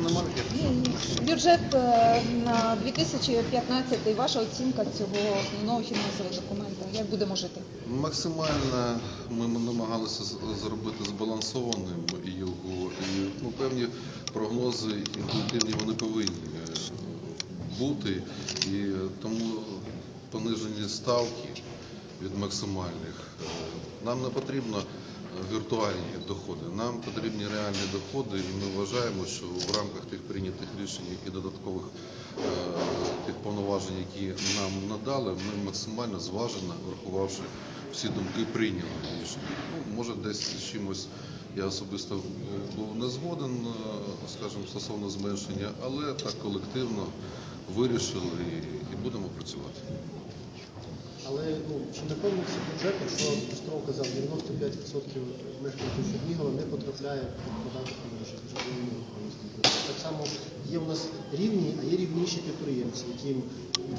Більше таких? Бюджет е, на 2015 ваша оцінка цього основного фінансового документа. Як будемо жити? Максимально ми намагалися зробити збалансованим його, і ну, певні прогнози інтуїтивні вони повинні е, бути, і тому понижені ставки від максимальних. Е, Нам не потрібно е, віртуальні доходи, нам потрібні реальні доходи, і ми вважаємо, що в рамках тих прийнятих рішень і додаткових е, тих повноважень, які нам надали, ми максимально зважено, врахувавши всі думки, прийняли рішення. Ну, може, десь з чимось я особисто е, був не згоден, е, скажімо, стосовно зменшення, але так колективно вирішили і будемо працювати. Але ну, чи наповнюється бюджет, якщо Пестров казав, 95% мешканців Чернігова не потрапляє під податок на нерухомості. Так само є у нас рівні, а є рівніші підприємці, яким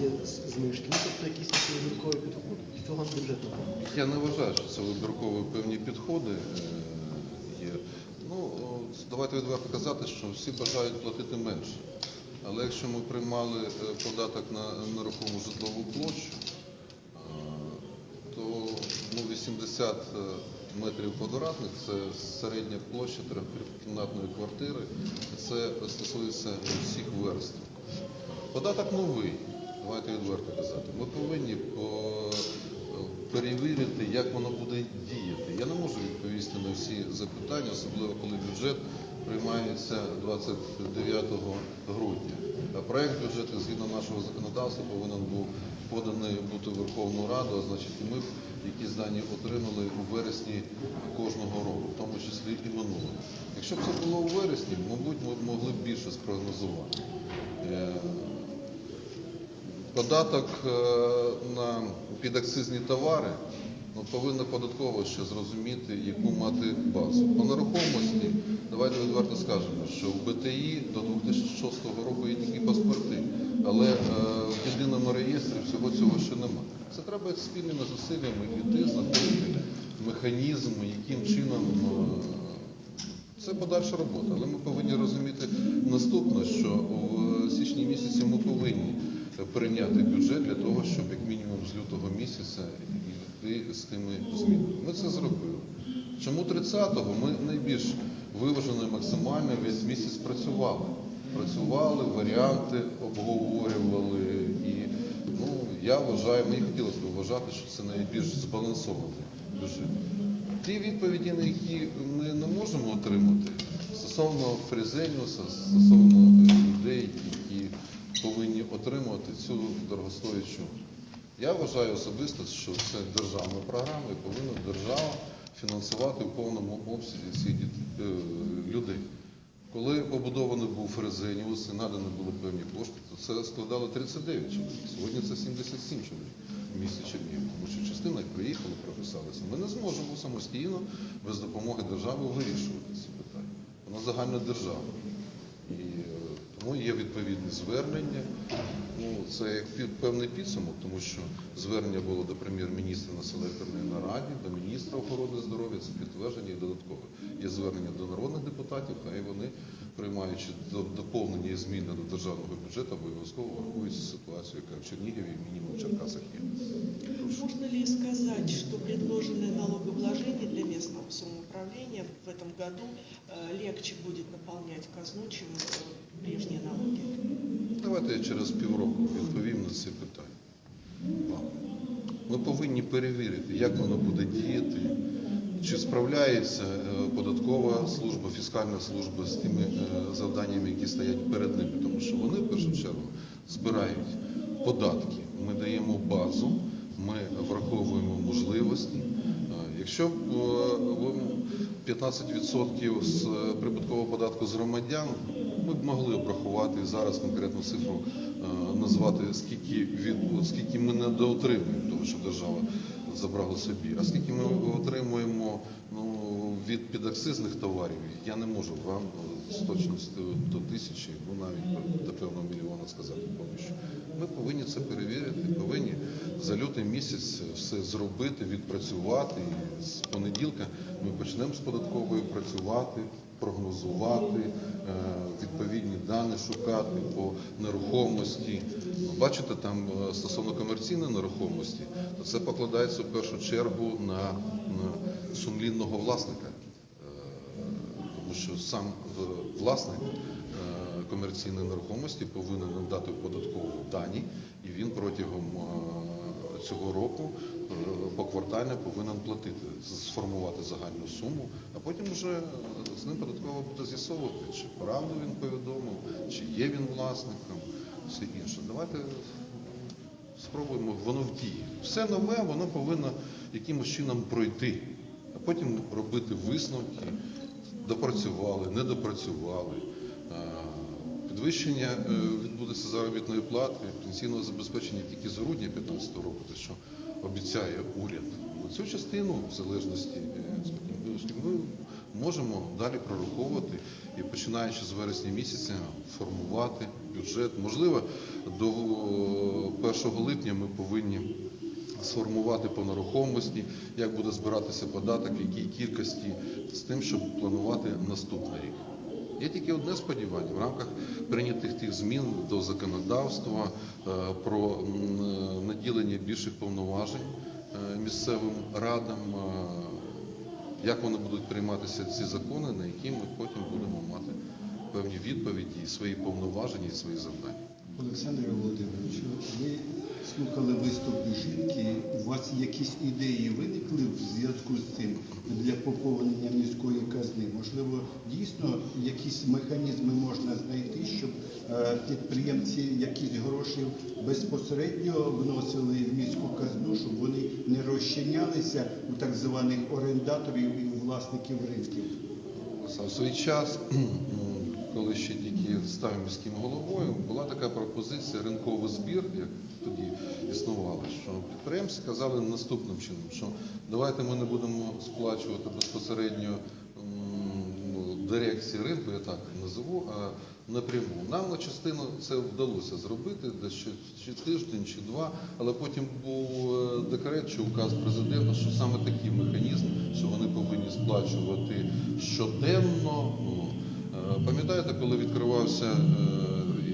є знижки. Ну, тобто якісь такі вибіркові підходи. Цього з бюджету. Я не вважаю, що це вибіркові певні підходи е, є. Ну, давайте відверто казати, що всі бажають платити менше. Але якщо ми приймали е, податок на нерухому житлову площу, ну, 80 метрів квадратних це середня площа трьохкімнатної квартири. Це стосується всіх верств. Податок новий, давайте відверто казати. Ми повинні перевірити, як воно буде діяти. Я не можу відповісти на всі запитання, особливо коли бюджет приймається 29 грудня. А проект бюджету згідно нашого законодавства повинен був поданий бути Верховну Раду, а значить ми б якісь дані отримали у вересні кожного року, в тому числі і минулого. Якщо б це було у вересні, мабуть, ми могли б більше спрогнозувати. Е, Податок е, на підакцизні товари ну, повинна податково ще зрозуміти, яку мати базу. По нерухомості, давайте відверто скажемо, що в БТІ до 2006 року є тільки паспорти, але е, в єдиному реєстрі всього цього ще нема. Це треба спільними зусиллями йти, знаходити механізм, яким чином е, це подальша робота, але ми повинні розуміти наступне, що в січні місяці ми повинні прийняти бюджет для того, щоб як мінімум з лютого місяця йти з тими змінами. Ми це зробили. Чому 30-го? Ми найбільш виважено максимально весь місяць працювали. Працювали, варіанти обговорювали і ну, я вважаю, мені хотілося б вважати, що це найбільш збалансований бюджет. Ті відповіді, на які ми не можемо отримати стосовно Фрезеніуса, стосовно людей, які повинні отримувати цю дорогостоячу. Я вважаю особисто, що це державна програма і повинна держава фінансувати в повному обсязі цих е, людей. Коли побудований був Фрезеніус і надані були певні кошти, то це складало 39 чоловік. Сьогодні це 77 чоловік в місті Чернігів, тому що частина приїхала, прописалася. Ми не зможемо самостійно без допомоги держави вирішувати ці питання. Воно загальнодержавне. І е, тому є відповідне звернення Ну, це як пі- певний підсумок, тому що звернення було до прем'єр-міністра на селекторній нараді, до міністра охорони здоров'я, це підтвердження і додаткове. Є звернення до народних депутатів, хай вони, приймаючи до- доповнення і зміни до державного бюджету, обов'язково врахують ситуацію, яка в Чернігові, і мінімум в Черкасах є. Можно ли сказать, что предложенное налогообложение для местного самоуправления в этом году э, легче будет наполнять казну, чем э, прежние налоги? Давайте я через півроку відповім на ці питання. Ми повинні перевірити, як воно буде діяти, чи справляється е, податкова служба, фіскальна служба з тими е, завданнями, які стоять перед ними, тому що вони в першу чергу збирають податки. Ми даємо базу, ми враховуємо можливості. Е, Якщо 15% з е, прибуткового податку з громадян, ми б могли обрахувати зараз конкретну цифру е, назвати, скільки від скільки ми недоотримуємо, того що держава забрала собі. А скільки ми отримуємо ну, від підакцизних товарів, я не можу вам з точністю до тисячі, ну навіть до певного мільйона сказати поки що. Ми повинні це перевірити, повинні за лютий місяць все зробити, відпрацювати. І з понеділка ми почнемо з податковою працювати, прогнозувати, е, відповідні дані шукати по нерухомості. Бачите, там е, стосовно комерційної нерухомості, то це покладається в першу чергу на сумлінного власника. Тому що сам е, власник е, комерційної нерухомості повинен надати податкову дані, і він протягом е, цього року поквартально повинен платити, сформувати загальну суму, а потім вже з ним податково буде з'ясовувати, чи правду він повідомив, чи є він власником, все інше. Давайте спробуємо, воно в дії. Все нове, воно повинно якимось чином пройти, а потім робити висновки, допрацювали, не допрацювали. Підвищення е, відбудеться заробітної плати, пенсійного забезпечення тільки з грудня 2015 року, те, що обіцяє уряд. Цю частину, в залежності е, ми можемо далі прораховувати і починаючи з вересня місяця формувати бюджет. Можливо, до е, 1 липня ми повинні сформувати по нерухомості, як буде збиратися податок, в якій кількості, з тим, щоб планувати наступний рік. Є тільки одне сподівання в рамках прийнятих тих змін до законодавства е, про е, наділення більших повноважень е, місцевим радам. Як вони будуть прийматися ці закони, на які ми потім будемо мати певні відповіді, свої повноваження і свої завдання. Олександре Володимировичу, ви слухали виступ жінки. У вас якісь ідеї виникли в зв'язку з цим для поповнення міської казни? Можливо, дійсно якісь механізми можна знайти, щоб е, підприємці якісь гроші безпосередньо вносили в міську казну, щоб вони не розчинялися у так званих орендаторів і власників ринків. В свій час, коли ще тільки став міським головою, була така пропозиція ринковий збір, як тоді існувало, що підприємці казали наступним чином, що давайте ми не будемо сплачувати безпосередньо ну, дирекції ринку, я так називу, а напряму. Нам на частину це вдалося зробити, десь чи тиждень, чи два, але потім був е, декрет чи указ президента, що саме такий механізм, що вони повинні сплачувати щоденно. Пам'ятаєте, коли відкривався е,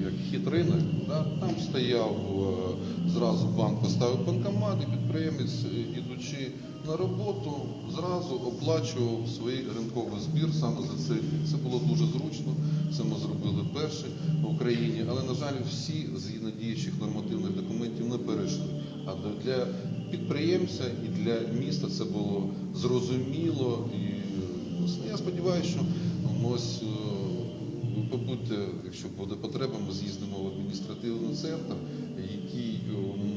як хід ринок, да, там стояв е, зразу банк поставив банкомат, і підприємець, е, ідучи на роботу, зразу оплачував свій ринковий збір саме за рік. Це було дуже зручно. Це ми зробили перші в Україні, але на жаль, всі згідно діючих нормативних документів не перейшли. А для підприємця і для міста це було зрозуміло. І я сподіваюся, що ось е, ви побудьте, якщо буде потреба, ми з'їздимо в адміністративний центр, який, ем,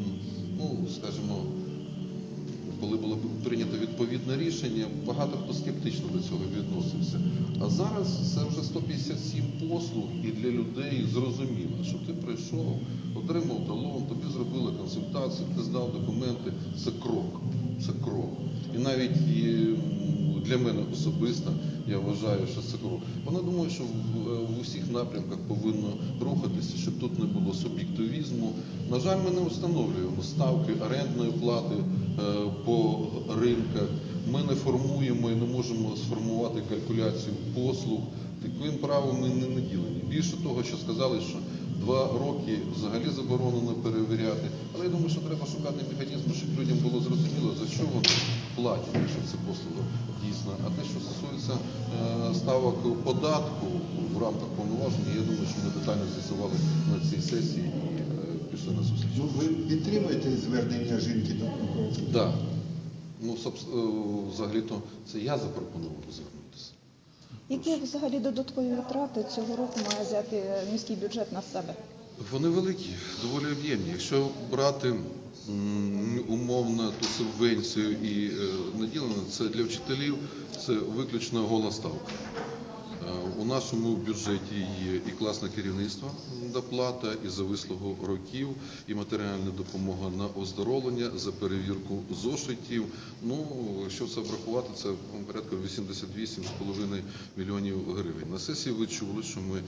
ну скажімо, коли було прийнято відповідне рішення, багато хто скептично до цього відносився. А зараз це вже 157 послуг і для людей зрозуміло, що ти прийшов, отримав талон, тобі зробили консультацію, ти здав документи. Це крок. Це крок. І навіть м, для мене особисто я вважаю, що це крок. Вона думає, що в, усіх напрямках повинно рухатися, щоб тут не було суб'єктивізму. На жаль, ми не встановлюємо ставки орендної плати е, по ринках. Ми не формуємо і не можемо сформувати калькуляцію послуг. Таким правом ми не наділені. Більше того, що сказали, що два роки взагалі заборонено перевіряти. Але я думаю, що треба шукати механізми, щоб людям було зрозуміло, за що вони платять, якщо це послуга дійсно. А те, що стосується е, ставок податку в рамках повноважень, я думаю, що ми детально з'ясували на цій сесії і е, пішли на зустріч. Ну, ви підтримуєте звернення жінки до? Да. Ну, е, взагалі-то це я запропонував звернутися. Які взагалі додаткові витрати цього року має взяти міський бюджет на себе? Вони великі, доволі об'ємні. Якщо брати умовно ту субвенцію і е, наділення, це для вчителів це виключно гола ставка. Е, У нашому бюджеті є і класне керівництво доплата, і за вислугу років, і матеріальна допомога на оздоровлення, за перевірку зошитів. Ну, якщо це врахувати, це порядка 88,5 мільйонів гривень. На сесії ви чули, що ми е,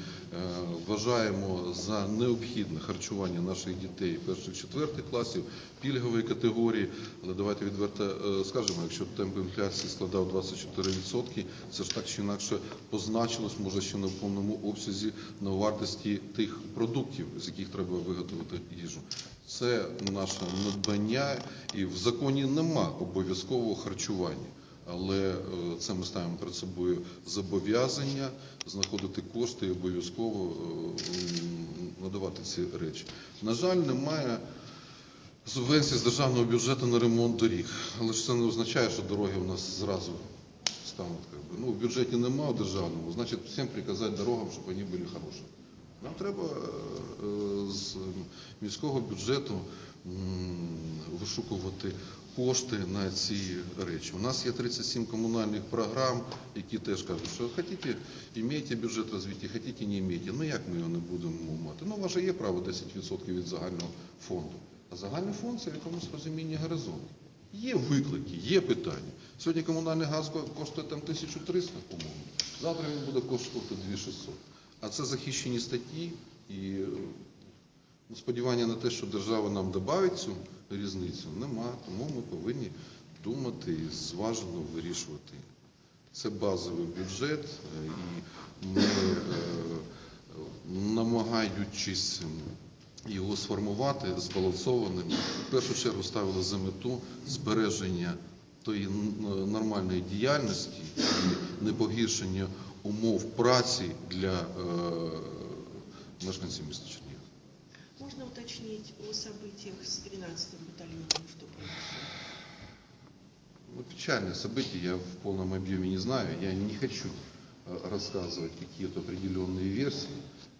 вважаємо за необхідне харчування наших дітей перших-четвертих класів, пільгової категорії. Але давайте відверто е, скажемо, якщо темп інфляції складав 24%, це ж так чи інакше позначено позначилось, може ще не в повному обсязі на вартості тих продуктів, з яких треба виготовити їжу. Це наше надбання, і в законі нема обов'язкового харчування. Але е, це ми ставимо перед собою зобов'язання знаходити кошти і обов'язково е, надавати ці речі. На жаль, немає субвенції з державного бюджету на ремонт доріг. Але ж це не означає, що дороги у нас зразу стануть. Ну, в бюджеті немає державному, значить всім приказати дорогам, щоб вони були хороші. Нам треба е, з міського бюджету вишукувати кошти на ці речі. У нас є 37 комунальних програм, які теж кажуть, що хочете, імейте бюджет розвитку, хочете, не імейте. Ну як ми його не будемо мати? Ну, у вас же є право 10% від загального фонду. А загальний фонд це якомусь розумінні горизонт. Є виклики, є питання. Сьогодні комунальний газ коштує там 1300, по-моєму. Завтра він буде коштувати 2600. А це захищені статті і е, сподівання на те, що держава нам додавить цю різницю, нема. Тому ми повинні думати і зважено вирішувати. Це базовий бюджет, е, і ми, е, намагаючись його сформувати збалансованим, в першу чергу ставили за мету збереження тої н- нормальної діяльності і непогіршення умов праці для е, мешканців міста Чернігова. Можно уточнить о событиях с 13-м батальоном, что произошло? Ну, печальное событие, я в полном объеме не знаю, я не хочу э, рассказывать какие-то определенные версии.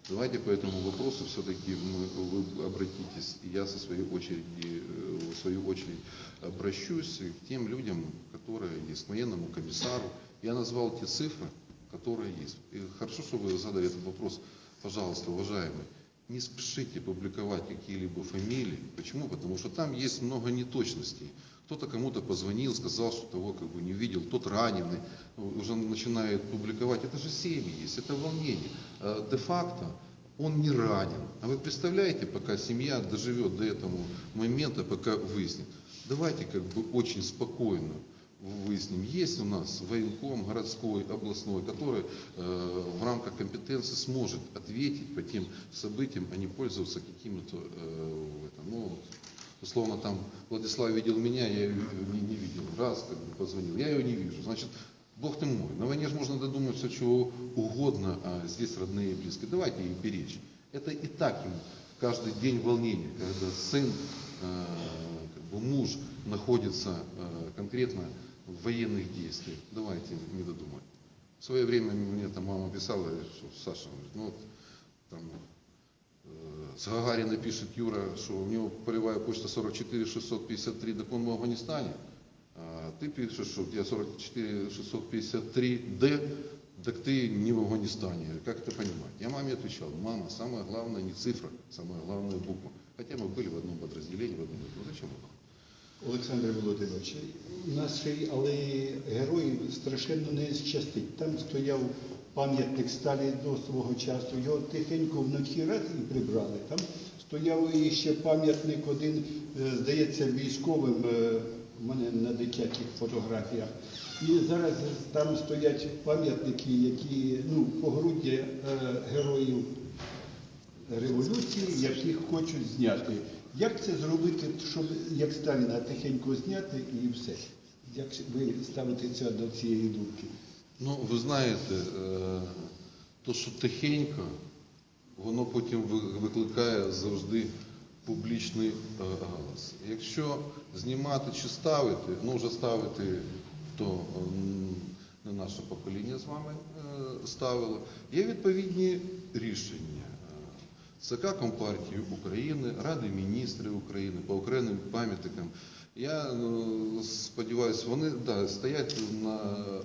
Давайте по этому вопросу все-таки вы обратитесь, я со своей очереди, э, в свою очередь обращусь к тем людям, которые есть, к военному комиссару. Я назвал те цифры, которые есть. И хорошо, что вы задали этот вопрос. Пожалуйста, уважаемые, не спешите публиковать какие-либо фамилии. Почему? Потому что там есть много неточностей. Кто-то кому-то позвонил, сказал, что того как бы не видел, тот раненый, уже начинает публиковать. Это же семьи есть, это волнение. А Де-факто он не ранен. А вы представляете, пока семья доживет до этого момента, пока выяснит. Давайте как бы очень спокойно выясним, есть у нас военком городской, областной, который э, в рамках компетенции сможет ответить по тем событиям, а не пользоваться какими-то, э, это, ну, условно там Владислав видел меня, я ее не, не видел, раз как бы позвонил, я ее не вижу, значит, Бог ты мой, на войне же можно додуматься чего угодно, а здесь родные и близкие, давайте их беречь. Это и так ему каждый день волнение, когда сын, э, как бы муж находится э, конкретно в военных действиях. Давайте не додумать. В свое время мне там мама писала, что Саша, говорит, ну вот там э, с Гагарина пишет Юра, что у него полевая почта 44 653, так он в Афганистане. А ты пишешь, что у тебя 44 653 Д, так ты не в Афганистане. Как это понимать? Я маме отвечал, мама, самое главное не цифра, самое главное буква. Хотя мы были в одном подразделении, в одном. Ну зачем это? Олександр Володимирович, наші, але герої страшенно не щастить. Там стояв пам'ятник Сталі до свого часу, його тихенько вночі раз і прибрали. Там стояв і ще пам'ятник один, е, здається, військовим, е, в мене на дитячих фотографіях. І зараз там стоять пам'ятники, які ну, погруддя е, героїв революції, яких хочуть зняти. Як це зробити, щоб як Сталіна тихенько зняти і все? Як ви ставитеся до цієї думки? Ну, ви знаєте, е, то, що тихенько, воно потім ви- викликає завжди публічний е, галас. Якщо знімати чи ставити, ну вже ставити, то не наше покоління з вами е, ставило, є відповідні рішення. ЦК Компартії України, Ради міністрів України по окремим пам'ятникам. Я е, сподіваюся, вони да, стоять на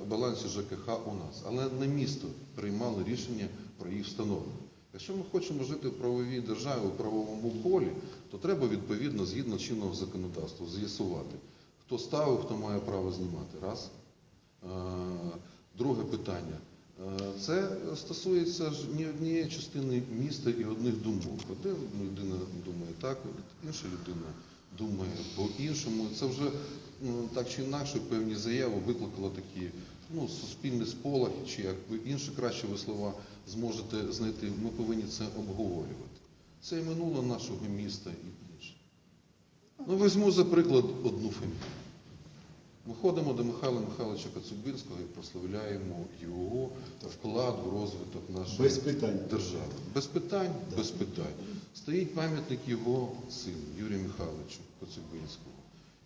балансі ЖКХ у нас, але не місто приймало рішення про їх встановлення. Якщо ми хочемо жити в правовій державі, у правовому полі, то треба відповідно згідно чинного законодавства з'ясувати, хто ставив, хто має право знімати. Раз. Е, Друге питання. Е, Це стосується ж не однієї частини міста і одних думок. Одна людина думає так, інша людина думає по-іншому. Це вже ну, так чи інакше певні заяви викликало такі ну, суспільний сполох, чи як ви інші кращі слова зможете знайти, ми повинні це обговорювати. Це і минуле нашого міста і інше. Ну, візьму за приклад одну фамілію. Ми ходимо до Михайла Михайловича Коцюбинського і прославляємо його вклад в розвиток нашої Без питань. держави. Без питань, без питань. Стоїть пам'ятник його сину Юрію Михайловичу Коцюбинського,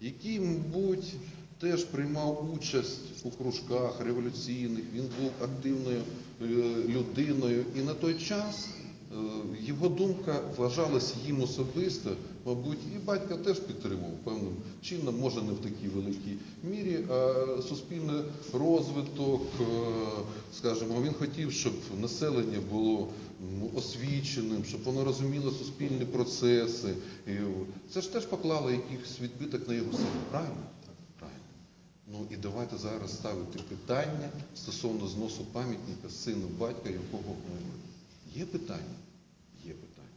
який, мабуть, теж приймав участь у кружках революційних, він був активною е, людиною. І на той час його думка вважалася їм особисто, мабуть, і батька теж підтримував певним чином, може не в такій великій мірі, а суспільний розвиток, е, скажімо, він хотів, щоб населення було освіченим, щоб воно розуміло суспільні процеси. Це ж теж поклало якийсь відбиток на його правильно? Правильно. Ну і давайте зараз ставити питання стосовно зносу пам'ятника сину батька, якого ми. Є питання? Є питання.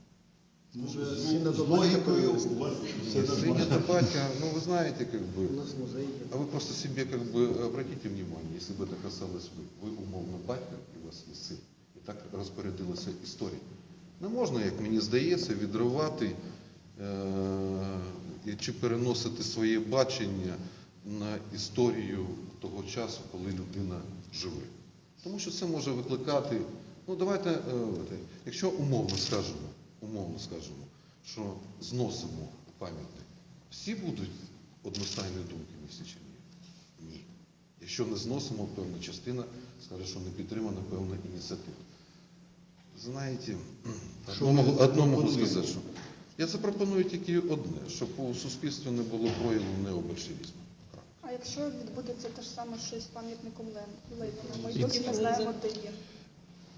Ну, Може, з- сина з до батька логікою перевести? у вас все Синя нормально. до батька, ну вы знаете, как бы, У нас музей є. а вы просто себе как бы обратите внимание, если бы это касалось вы, вы умовно батька, і у вас є син, і так розпорядилася історія. Не можна, як мені здається, відривати е- і чи переносити своє бачення на історію того часу, коли людина живе. Тому що це може викликати, ну давайте, е, якщо умовно скажемо, умовно скажемо, що зносимо пам'ятник, всі будуть одностайної думки в місті Чернігів? Ні. Якщо не зносимо, певна частина скаже, що не підтримана певна ініціатива. Знаєте, Що одно, ви можу- сказати, що я запропоную тільки одне, щоб у суспільстві не було прояву необольшевізму. А якщо відбудеться те ж саме, що і з пам'ятником Лен- Леніна, ми досі не знаємо, де є.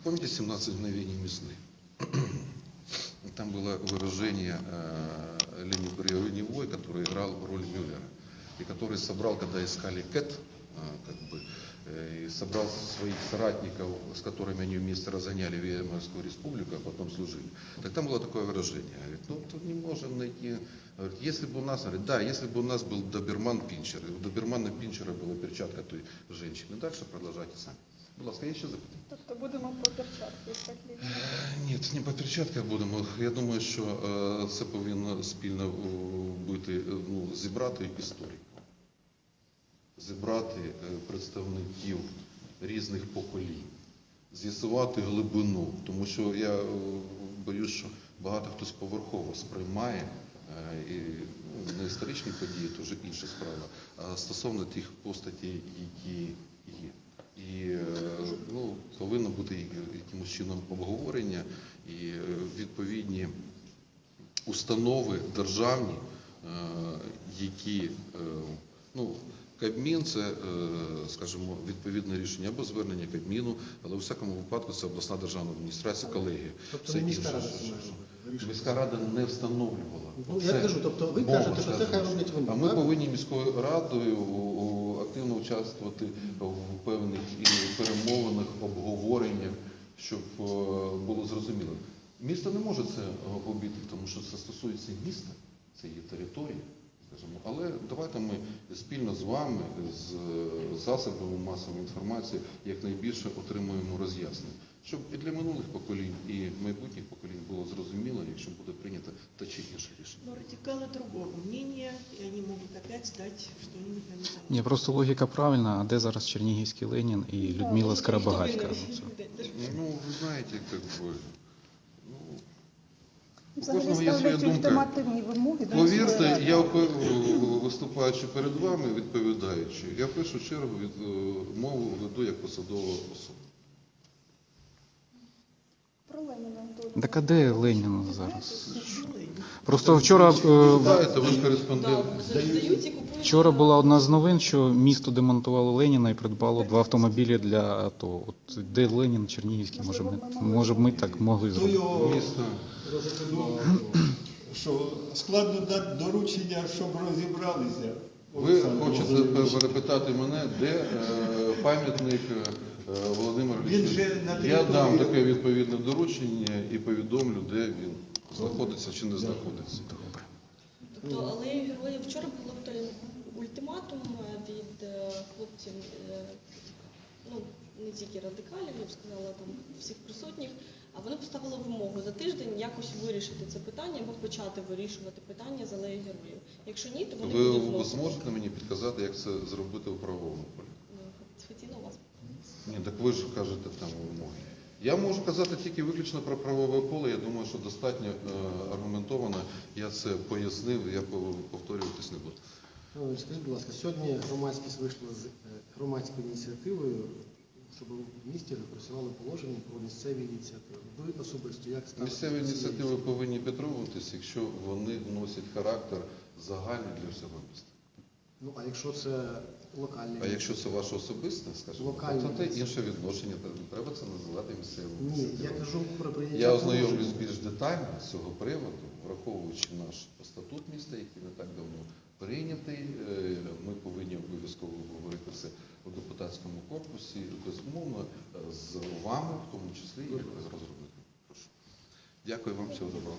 Помните 17 мгновений весны? Там было выражение э, Лени Бреевой, который играл роль Мюллера, и который собрал, когда искали Кэт, э, как бы, э, и собрал своих соратников, с которыми они вместе разгоняли Веймарскую республику, а потом служили. Так там было такое выражение. Говорит, ну тут не можем найти. Говорит, если бы у нас, говорит, да, если бы у нас был доберман Пинчер, у добермана Пинчера была перчатка той женщины. Дальше продолжайте сами. Будь ласка, є ще запитання? Тобто будемо про перчатки так лінії. Ні, не по перчатках будемо. Я думаю, що е, це повинно спільно е, бути, е, ну, зібрати історію, зібрати е, представників різних поколінь, з'ясувати глибину, тому що я е, боюсь, що багато хтось поверхово сприймає е, і ну, не історичні події, то вже інша справа, а стосовно тих постатей, які є. І е, ну, повинно бути якимось чином обговорення і е, відповідні установи державні, е, які ну, Кабмін це, скажімо, відповідне рішення або звернення Кабміну, але у всякому випадку це обласна державна адміністрація, колегія. Тобто Це міська інше. рада? Міська рада не встановлювала. Ну, Оце я кажу, тобто ви мова, кажете, що це хай роблять вони, А ми повинні міською радою активно участвувати в певних перемовинах, обговореннях, щоб е, було зрозуміло. Місто не може це обійти, тому що це стосується міста, це є територія. Але давайте ми спільно з вами, з засобами масової інформації, якнайбільше отримуємо роз'яснень, щоб і для минулих поколінь, і майбутніх поколінь було зрозуміло, якщо буде прийнято те чи інше рішення. Но радикалы другого мнения, и они могут опять сдать что-нибудь на металл. Ні, просто логіка правильна, а де зараз Чернігівський Ленін і Людмила Скоробагатька? Ну, Ну, ви знаєте, як би, ну, у Взагалі кожного є своя ставлять думка. ультимативні вимоги. до Повірте, я впев- виступаючи перед вами, відповідаючи, я в першу чергу від е, мову веду як посадова особа. Про Леніна Антонова. Так а де Ленін зараз? Просто вчора, е, ви ж кореспондент. вчора була одна з новин, що місто демонтувало Леніна і придбало два автомобілі для АТО. От де Ленін Чернігівський, може ми, може б ми так могли Хто зробити. його Місто. ну, що складно дати доручення, щоб розібралися. Ви Олександр хочете Володимирович. перепитати мене, де е, пам'ятник е, Ілліча? же на Я дам таке відповідне доручення і повідомлю, де він знаходиться чи не знаходиться. Тобто, але герої вчора було ультиматум е, від е, хлопців е, не тільки радикалів, я б сказала там всіх присутніх. А вони поставили вимогу за тиждень якось вирішити це питання або почати вирішувати питання з алеї героїв. Якщо ні, то вони Ви, будуть ви зможете мені підказати, як це зробити у правовому полі? Ну, Хотіла вас. Ні, так ви ж кажете там вимоги. Я можу казати тільки виключно про правове поле. Я думаю, що достатньо е, аргументовано. Я це пояснив, я повторюватись не буду. Скажіть, будь ласка, сьогодні громадськість вийшла з е, громадською ініціативою, щоб в місті запрацювали положення про місцеві ініціативи. Ви особисто як ставитесь Місцеві до цієї ініціативи повинні підтримуватися, якщо вони носять характер загальний для всього міста. Ну а якщо це локальні? А якщо це ваше особисте, скажімо, то це інше відношення. Треба це називати місцевим Ні, я кажу про прийняття. Я ознайомлюсь більш детально з цього приводу, враховуючи наш статут міста, який не так давно прийнятий. Е, Ми повинні обов'язково говорити це у депутатському корпусі, безумовно, е, з вами, в тому числі, як розробником. Прошу. Дякую вам, всього доброго.